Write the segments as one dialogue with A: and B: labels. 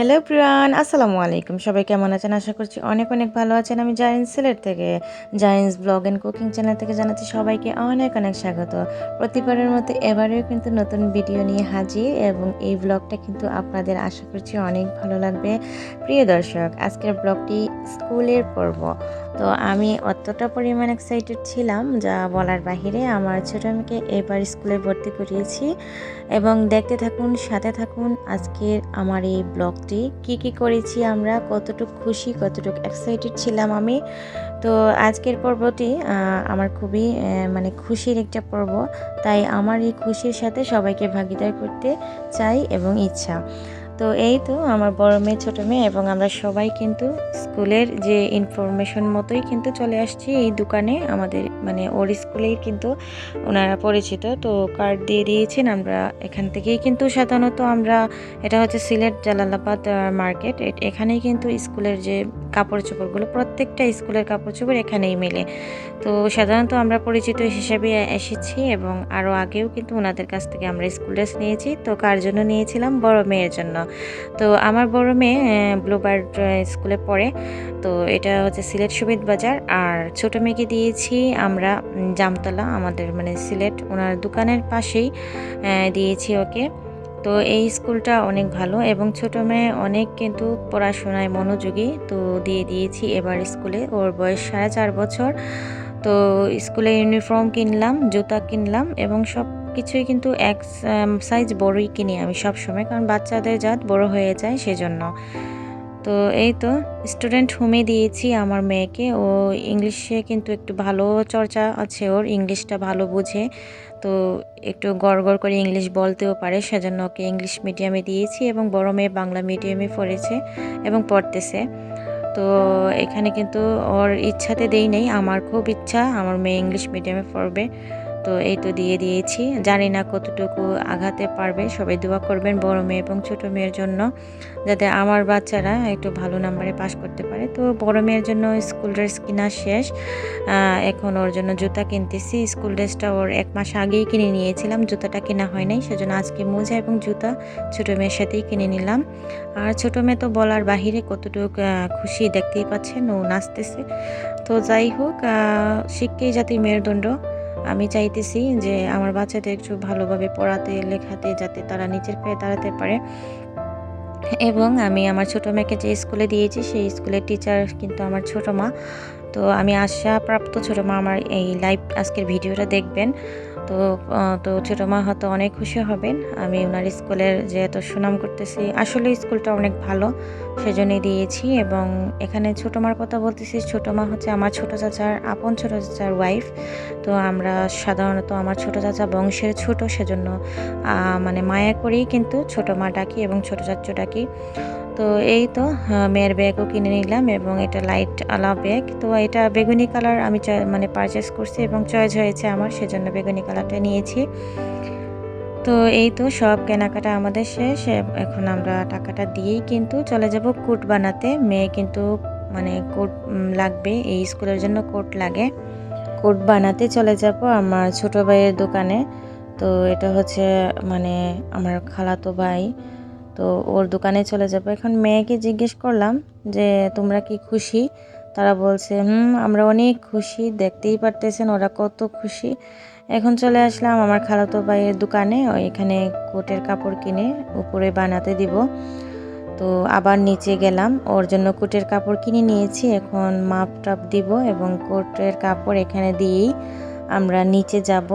A: Hello Priyan, আসসালামু আলাইকুম। সবাই কেমন আছেন? আশা করছি অনেক অনেক ভালো আছেন। আমি জায়েন্স সিলেট থেকে জায়েন্স ব্লগ অ্যান্ড কুকিং চ্যানেল থেকে জানাচ্ছি সবাইকে অনেক অনেক স্বাগত। প্রতিবারের মতো এবারেও কিন্তু নতুন ভিডিও নিয়ে হাজির এবং এই ব্লগটা কিন্তু আপনাদের আশা করছি অনেক ভালো লাগবে। প্রিয় দর্শক, আজকের ব্লগটি স্কুলের পর্ব। তো আমি অতটা পরিমাণ এক্সাইটেড ছিলাম, যা বলার বাহিরে আমার ছোটো মেয়েকে এবার স্কুলে ভর্তি করিয়েছি। এবং দেখতে থাকুন, সাথে থাকুন, আজকের আমার এই ব্লগটি। কি কি করেছি আমরা, কতটুকু খুশি, কতটুকু এক্সাইটেড ছিলাম আমি। তো আজকের পর্বটি আমার খুবই মানে খুশির একটা পর্ব। তাই আমার এই খুশির সাথে সবাইকে ভাগিদার করতে চাই এবং ইচ্ছা। তো এই তো আমার বড় মেয়ে, ছোটো মেয়ে এবং আমরা সবাই কিন্তু স্কুলের যে ইনফরমেশন মতোই কিন্তু চলে আসছি এই দোকানে। আমাদের মানে ওর স্কুলেই কিন্তু ওনারা পরিচিত। তো কার্ড দিয়ে দিয়েছেন আমরা এখান থেকেই কিন্তু সাধারণত আমরা এটা হচ্ছে সিলেট জালালাবাদ মার্কেট এখানেই কিন্তু স্কুলের যে কাপড় চোপড়গুলো প্রত্যেকটা স্কুলের কাপড় চোপড় এখানেই মেলে। তো সাধারণত আমরা পরিচিত হিসেবে এসেছি এবং আরও আগেও কিন্তু ওনাদের কাছ থেকে আমরা স্কুল ড্রেস নিয়েছি। তো কার জন্য নিয়েছিলাম? বড় মেয়ের জন্য। তো আমার বড় মেয়ে ব্লুবার্ড স্কুলে পড়ে। তো এটা হচ্ছে সিলেট সুবিদ বাজার। আর ছোট মেয়েকে দিয়েছি আমরা জামতলা আমাদের মানে সিলেট। ওনার দোকানের পাশেই দিয়েছি ওকে। তো এই স্কুলটা অনেক ভালো এবং ছোট মেয়ে অনেক কিন্তু পড়াশোনায় মনোযোগী। তো দিয়ে দিয়েছি এবার স্কুলে। ওর বয়স সাড়ে চার বছর। তো স্কুলে ইউনিফর্ম কিনলাম, জুতা কিনলাম এবং সব কিছুই কিন্তু এক সাইজ বড়ই কিনি আমি সব সময় কারণ বাচ্চাদের জাত বড় হয়ে যায় সেজন্য। তো এই তো স্টুডেন্ট হোমে দিয়েছি আমার মেয়েকে। ও ইংলিশে কিন্তু একটু ভালো চর্চা আছে ওর ইংলিশটা ভালো বুঝে। তো একটু গড় গড় করে ইংলিশ বলতেও পারে, সেজন্য ওকে ইংলিশ মিডিয়ামে দিয়েছি এবং বড় মেয়ে বাংলা মিডিয়ামে পড়েছে এবং পড়তেছে। তো এখানে কিন্তু ওর ইচ্ছাতে দেই নেই, আমার খুব ইচ্ছা, আমার মেয়ে ইংলিশ মিডিয়ামে পড়বে। তো এই তো দিয়ে দিয়েছি। জানি না কতটুকু আঘাতে পারবে। সবাই দোয়া করবেন বড় মেয়ে এবং ছোট মেয়ের জন্য যাতে আমার বাচ্চারা একটু ভালো নাম্বারে পাশ করতে পারে। তো বড় মেয়ের জন্য স্কুল ড্রেস কেনা শেষ। এখন ওর জন্য জুতা কিনতেছি। স্কুল ড্রেসটা ওর এক মাস আগেই কিনে নিয়েছিলাম। জুতাটা কেনা হয় নাই সেজন্য আজকে মোজা এবং জুতা ছোট মেয়ের সাথেই কিনে নিলাম। আর ছোট মেয়ে তো বলার বাহিরে কতটুকু খুশি দেখতেই পাচ্ছেন ও নাচতেছে। তো যাই হোক আহ, শিক্ষাই জাতি মেরুদণ্ড। আমি চাইতেছি যে আমার বাচ্চাদের একটু ভালোভাবে পড়াতে, লেখাতে যাতে তারা নিজের পায়ে দাঁড়াতে পারে। এবং আমি আমার ছোটো মেয়েকে যে স্কুলে দিয়েছি, সেই স্কুলের টিচার কিন্তু আমার ছোটো মা। তো আমি আশা প্রাপ্ত ছোটো মা আমার এই লাইভ আজকের ভিডিওটা দেখবেন। তো তো ছোটো মা হয়তো অনেক খুশি হবেন। আমি ওনার স্কুলের যে এত সুনাম করতেছি, আসলে স্কুলটা অনেক ভালো, সেজন্যই দিয়েছি এবং এখানে ছোটো মার কথা বলতেছি ছোটো মা হচ্ছে আমার ছোটো চাচার আপন ছোটো চাচার ওয়াইফ তো আমরা সাধারণত আমার ছোটো চাচা বংশের ছোট, সেজন্য মানে মায়া করেই কিন্তু ছোটো মা ডাকি এবং ছোটো চাচ্চু ডাকি। তো এই তো মেয়ের ব্যাগও কিনে নিলাম এবং এটা লাইট আলা ব্যাগ তো এটা বেগুনি কালার আমি মানে পারচেস করছি এবং চয়েস হয়েছে আমার, সেজন্য বেগুনি কালারটা নিয়েছি। তো এই তো সব কেনাকাটা আমাদের শেষ। এখন আমরা টাকাটা দিয়েই কিন্তু চলে যাব কোট বানাতে। মেয়ে কিন্তু মানে কোট লাগবে। এই স্কুলের জন্য কোট লাগে। কোট বানাতে চলে যাব আমার ছোট ভাইয়ের দোকানে। তো এটা হচ্ছে মানে আমার খালাতো ভাই। তো ওর দোকানে চলে যাব। এখন মেয়েকে জিজ্ঞেস করলাম যে, তোমরা কি খুশি? তারা বলছে, হুম, আমরা অনেক খুশি। দেখতেই পারতেছেন ওরা কত খুশি। এখন চলে আসলাম আমার খালাতো ভাইয়ের দোকানে, এখানে কোটের কাপড় কিনে উপরে বানাতে দিব। তো আবার নিচে গেলাম, ওর জন্য কোটের কাপড় কিনে নিয়েছি, এখন মাপ টাপ দিব এবং কোটের কাপড় এখানে দিয়েই আমরা নিচে যাব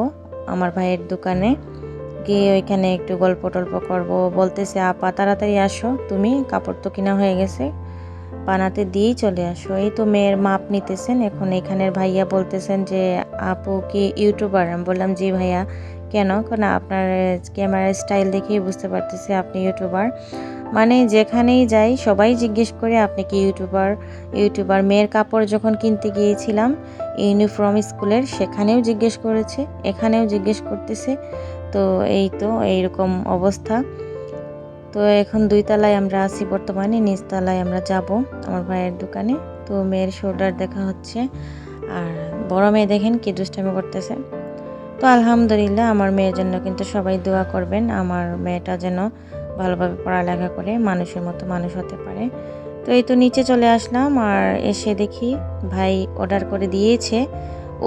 A: আমার ভাইয়ের দোকানে। গিয়ে ওইখানে একটু গল্প টল্প করব, বলতেছে, আপা, তাড়াতাড়ি আসো, তুমি কাপড় তো কিনা হয়ে গেছে। বানাতে দিয়েই চলে আসো। এই তো মেয়ের মাপ নিতেছেন। এখন এখানের ভাইয়া বলতেছেন যে, আপু কি ইউটিউবার? আমি বললাম, জি ভাইয়া। কেন? কেন আপনার ক্যামেরার স্টাইল দেখেই বুঝতে পারতেছি আপনি ইউটিউবার। মানে যেখানেই যাই সবাই জিজ্ঞেস করে, আপনি কি ইউটিউবার? ইউটিউবার মেয়ের কাপড় যখন কিনতে গিয়েছিলাম ইউনিফর্ম স্কুলের, সেখানেও জিজ্ঞেস করেছে, এখানেও জিজ্ঞেস করতেছে। তো এই তো, এইরকম অবস্থা। তো এখন দুই তলায় আমরা আছি বর্তমানে নিচতলায় আমরা যাব আমার ভাইয়ের দোকানে। তো মেয়ের শোল্ডার দেখা হচ্ছে। আর বড় মেয়ে দেখেন কি দুষ্টামি করতেছে। তো আলহামদুলিল্লাহ আমার মেয়ের জন্য কিন্তু সবাই দোয়া করবেন। আমার মেয়েটা যেন ভালোভাবে পড়ালেখা করে মানুষের মতো মানুষ হতে পারে। তো এই তো নিচে চলে আসলাম আর এসে দেখি ভাই অর্ডার করে দিয়েছে।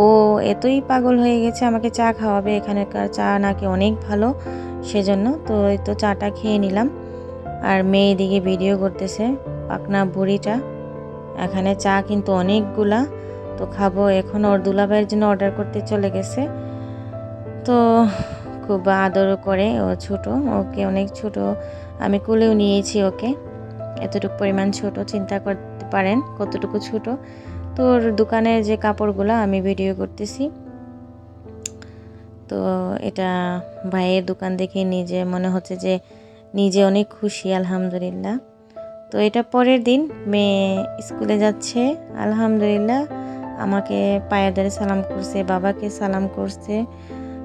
A: ও এতই পাগল হয়ে গেছে, আমাকে চা খাওয়াবে, এখানকার চা নাকি অনেক ভালো। সেজন্য তো এই তো চাটা খেয়ে নিলাম। আর মেয়ে দিকে ভিডিও করতেছে, পাকনা বুড়িটা। এখানে চা কিন্তু অনেকগুলা, তো খাব। এখন ওর দুলাভাইয়ের জন্য অর্ডার করতে চলে গেছে। তো খুব আদরও করে, ও ছোট, ওকে অনেক ছোট। আমি কুলেও নিয়েছি ওকে। এতটুকু পরিমাণ ছোট, চিন্তা করতে পারেন কতটুকু ছোট। তো ওর দোকানের যে কাপড়গুলো আমি ভিডিও করতেছি। তো এটা ভাইয়ের দোকান দেখে নিজে মনে হচ্ছে যে নিজে অনেক খুশি, আলহামদুলিল্লাহ। তো এটা পরের দিন, মেয়ে স্কুলে যাচ্ছে, আলহামদুলিল্লাহ। আমাকে পায়ের দ্বারে সালাম করছে, বাবাকে সালাম করছে।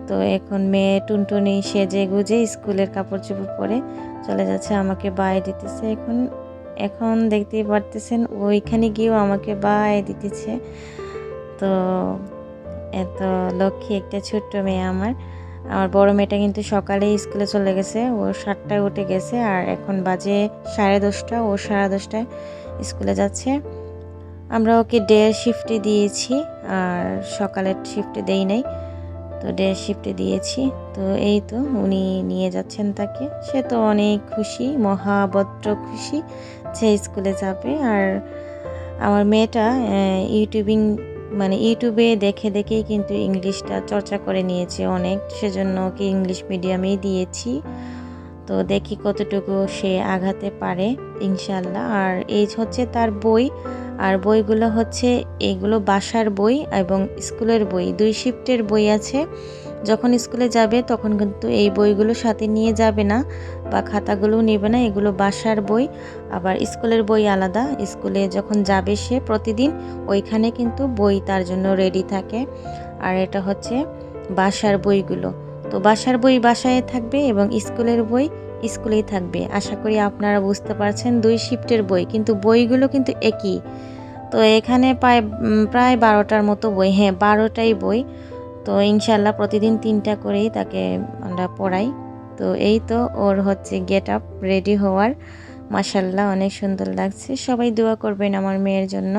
A: তো এখন মেয়ে টুনটুনি সেজে গুজে স্কুলের কাপড় চোপড় পরে চলে যাচ্ছে, আমাকে বাই দিতেছে। এখন এখন দেখতেই পারতেছেন, ওইখানে গিয়েও আমাকে বাই দিতেছে। তো এত লক্ষ্মী একটা ছোট্ট মেয়ে আমার। আমার বড় মেয়েটা কিন্তু সকালে স্কুলে চলে গেছে। ও সাতটায় উঠে গেছে আর এখন বাজে সাড়ে দশটা। ও সাড়ে দশটায় স্কুলে যাচ্ছে। আমরা ওকে ডে শিফটে দিয়েছি আর সকালের শিফটে দেই নাই। তো ডে শিফটে দিয়েছি। তো এই তো উনি নিয়ে যাচ্ছেন তাকে। সে তো অনেক খুশি মহাবদ্র খুশি যে স্কুলে যাবে। আর আমার মেয়েটা ইউটিউবিং মানে ইউটিউবে দেখে দেখেই কিন্তু ইংলিশটা চর্চা করে নিয়েছে অনেক, সেজন্য ওকে ইংলিশ মিডিয়ামেই দিয়েছি। তো দেখি কতটুকু সে আঘাতে পারে ইনশাল্লাহ আর এই হচ্ছে তার বই, আর বইগুলো হচ্ছে এগুলো বাসার বই এবং স্কুলের বই, দুই শিফটের বই আছে। যখন স্কুলে যাবে তখন কিন্তু এই বইগুলো সাথে নিয়ে যাবে না বা খাতাগুলো নেবে না, এগুলো বাসার বই। আবার স্কুলের বই আলাদা, স্কুলে যখন যাবে সে প্রতিদিন ওইখানে কিন্তু বই তার জন্য রেডি থাকে। আর এটা হচ্ছে বাসার বইগুলো। তো বাসার বই বাসায় থাকবে এবং স্কুলের বই স্কুলেই থাকবে। আশা করি আপনারা বুঝতে পারছেন দুই শিফটের বই, কিন্তু বইগুলো কিন্তু একই। তো এখানে প্রায় প্রায় বারোটার মতো বই হ্যাঁ বারোটাই বই। তো ইনশাল্লাহ প্রতিদিন তিনটা করেই তাকে আমরা পড়াই। তো এই তো ওর হচ্ছে গেট আপ রেডি হওয়ার। মাসাল্লাহ অনেক সুন্দর লাগছে। সবাই দোয়া করবেন আমার মেয়ের জন্য।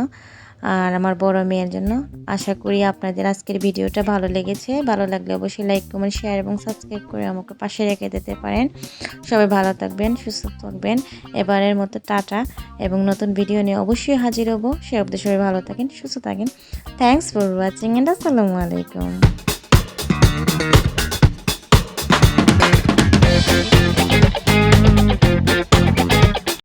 A: আর আমার বড় মেয়ের জন্য। আশা করি আপনাদের আজকের ভিডিওটা ভালো লেগেছে। ভালো লাগলে অবশ্যই লাইক কমেন্ট শেয়ার এবং সাবস্ক্রাইব করে আমাকে পাশে রেখে দিতে পারেন। সবাই ভালো থাকবেন, সুস্থ থাকবেন। এবারের মতো টাটা এবং নতুন ভিডিও নিয়ে অবশ্যই হাজির হব। সে অবধি সবাই ভালো থাকেন, সুস্থ থাকেন। থ্যাংকস ফর ওয়াচিং অ্যান্ড আসসালামু আলাইকুম